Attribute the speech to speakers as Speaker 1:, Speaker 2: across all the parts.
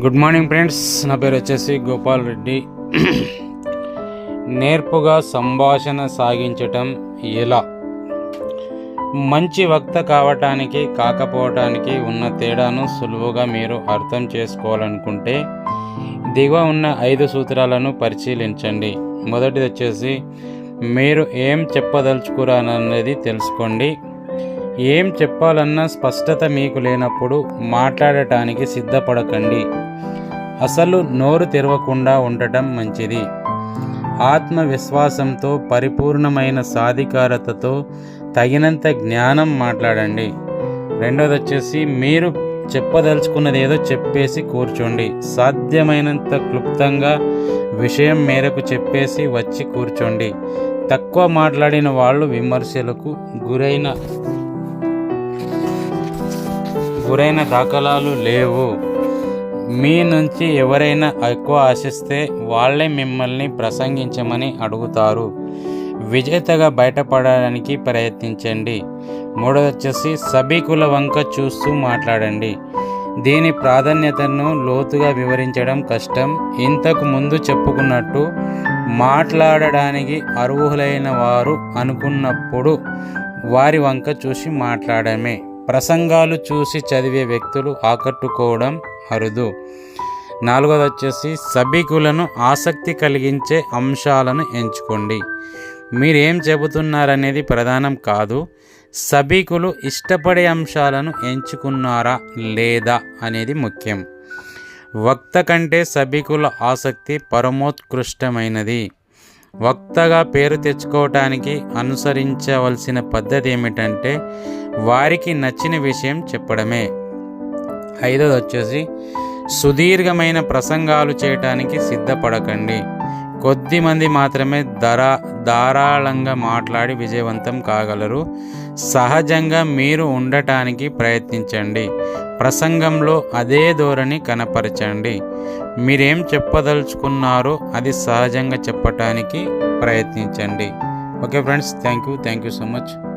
Speaker 1: Good morning friends నా పేరు వచ్చేసి గోపాల్ రెడ్డి. నేర్పుగా సంభాషణ సాగించటం ఎలా? మంచి వక్త కావటానికి కాకపోవటానికి ఉన్న తేడాను సులువుగా మీరు అర్థం చేసుకోవాలనుకుంటే దిగువ ఉన్న ఐదు సూత్రాలను పరిశీలించండి. మొదటిది వచ్చేసి మీరు ఏం చెప్పదలుచుకురానన్నది తెలుసుకోండి. ఏం చెప్పాలన్న స్పష్టత మీకు లేనప్పుడు మాట్లాడటానికి సిద్ధపడకండి. అసలు నోరు తెరవకుండా ఉండటం మంచిది. ఆత్మవిశ్వాసంతో పరిపూర్ణమైన సాధికారతతో తగినంత జ్ఞానం మాట్లాడండి. రెండోది వచ్చేసి మీరు చెప్పదలుచుకున్నది ఏదో చెప్పేసి కూర్చోండి. సాధ్యమైనంత క్లుప్తంగా విషయం మేరకు చెప్పేసి వచ్చి కూర్చోండి. తక్కువ మాట్లాడిన వాళ్ళు విమర్శలకు గురైన గురైన దాఖలాలు లేవు. మీ నుంచి ఎవరైనా ఎక్కువ ఆశిస్తే వాళ్ళే మిమ్మల్ని ప్రసంగించమని అడుగుతారు. విజేతగా బయటపడడానికి ప్రయత్నించండి. మూడోది వచ్చేసి సభికుల వంక చూస్తూ మాట్లాడండి. దీని ప్రాధాన్యతను లోతుగా వివరించడం కష్టం. ఇంతకు ముందు చెప్పుకున్నట్టు మాట్లాడడానికి అర్హులైన వారు అనుకున్నప్పుడు వారి వంక చూసి మాట్లాడమే. ప్రసంగాలు చూసి చదివే వ్యక్తులు ఆకట్టుకోవడం అరుదు. నాలుగోది వచ్చేసి సభికులను ఆసక్తి కలిగించే అంశాలను ఎంచుకోండి. మీరేం చెబుతున్నారనేది ప్రధానం కాదు. సభికులు ఇష్టపడే అంశాలను ఎంచుకున్నారా లేదా అనేది ముఖ్యం. వక్త కంటే సభికుల ఆసక్తి పరమోత్కృష్టమైనది. వక్తగా పేరు తెచ్చుకోవటానికి అనుసరించవలసిన పద్ధతి ఏమిటంటే వారికి నచ్చిన విషయం చెప్పడమే. ఐదోది వచ్చేసి సుదీర్ఘమైన ప్రసంగాలు చేయటానికి సిద్ధపడకండి. కొద్దిమంది మాత్రమే ధర ధారాళంగా మాట్లాడి విజయవంతం కాగలరు. సహజంగా మీరు ఉండటానికి ప్రయత్నించండి. ప్రసంగంలో అదే ధోరణి కనపరచండి. మీరేం చెప్పదలుచుకున్నారో అది సహజంగా చెప్పటానికి ప్రయత్నించండి. Okay friends thank you thank you so much.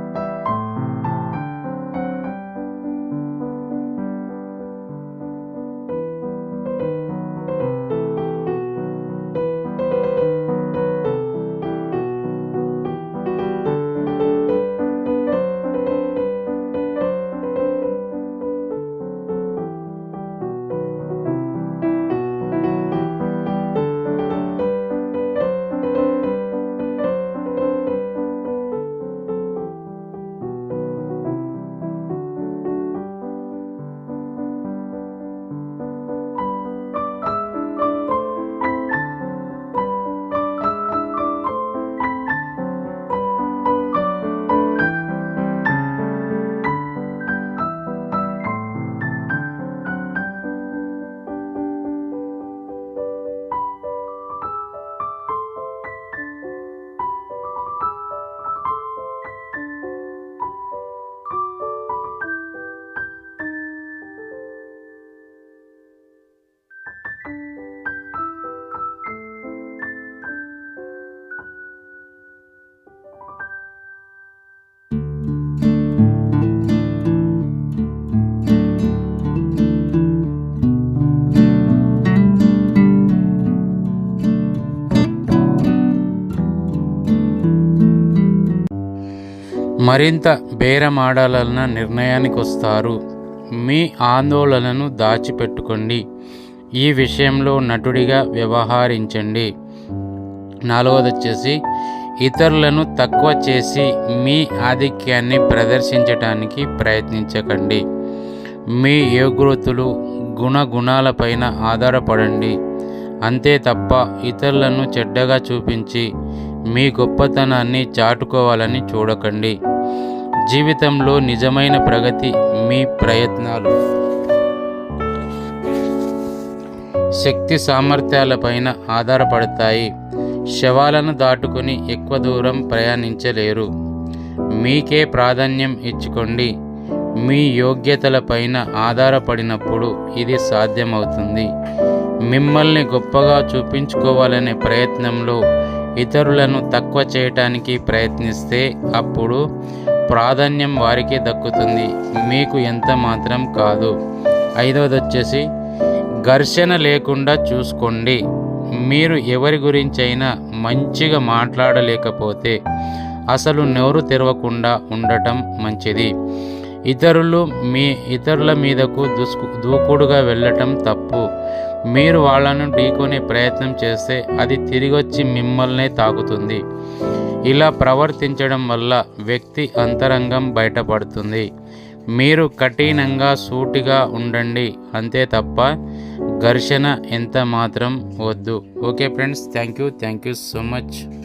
Speaker 1: మరింత బేరమాడాలన్న నిర్ణయానికి వస్తారు మీ ఆందోళనను దాచిపెట్టుకోండి. ఈ విషయంలో నటుడిగా వ్యవహరించండి. నాలుగవది వచ్చేసి ఇతరులను తక్కువ చేసి మీ ఆధిక్యాన్ని ప్రదర్శించడానికి ప్రయత్నించకండి. మీ యోగ్యతలు గుణగుణాలపైన ఆధారపడండి. అంతే తప్ప ఇతరులను చెడ్డగా చూపించి మీ గొప్పతనాన్ని చాటుకోవాలని చూడకండి. జీవితంలో నిజమైన ప్రగతి మీ ప్రయత్నాలు. శక్తి సామర్థ్యాలపైన ఆధారపడతాయి. శవాలను దాటుకుని ఎక్కువ దూరం ప్రయాణించలేరు. మీకే ప్రాధాన్యం ఇచ్చుకోండి. మీ యోగ్యతలపైన ఆధారపడినప్పుడు ఇది సాధ్యమవుతుంది. మిమ్మల్ని గొప్పగా చూపించుకోవాలనే ప్రయత్నంలో ఇతరులను తక్కువ చేయటానికి ప్రయత్నిస్తే అప్పుడు ప్రాధాన్యం వారికే దక్కుతుంది. మీకు ఎంత మాత్రం కాదు. ఐదవది వచ్చేసి ఘర్షణ లేకుండా చూసుకోండి. మీరు ఎవరి గురించైనా మంచిగా మాట్లాడలేకపోతే అసలు నోరు తెరవకుండా ఉండటం మంచిది. ఇతరులు మీ ఇతరుల మీదకు దుస్కు దూకుడుగా వెళ్ళటం తప్పు. మీరు వాళ్ళను ఢీకొనే ప్రయత్నం చేస్తే అది తిరిగొచ్చి మిమ్మల్నే తాకుతుంది. ఇలా ప్రవర్తించడం వల్ల వ్యక్తి అంతరంగం బయటపడుతుంది. మీరు కఠినంగా సూటిగా ఉండండి. అంతే తప్ప ఘర్షణ ఎంత మాత్రం వద్దు. Okay friends thank you. Thank you so much.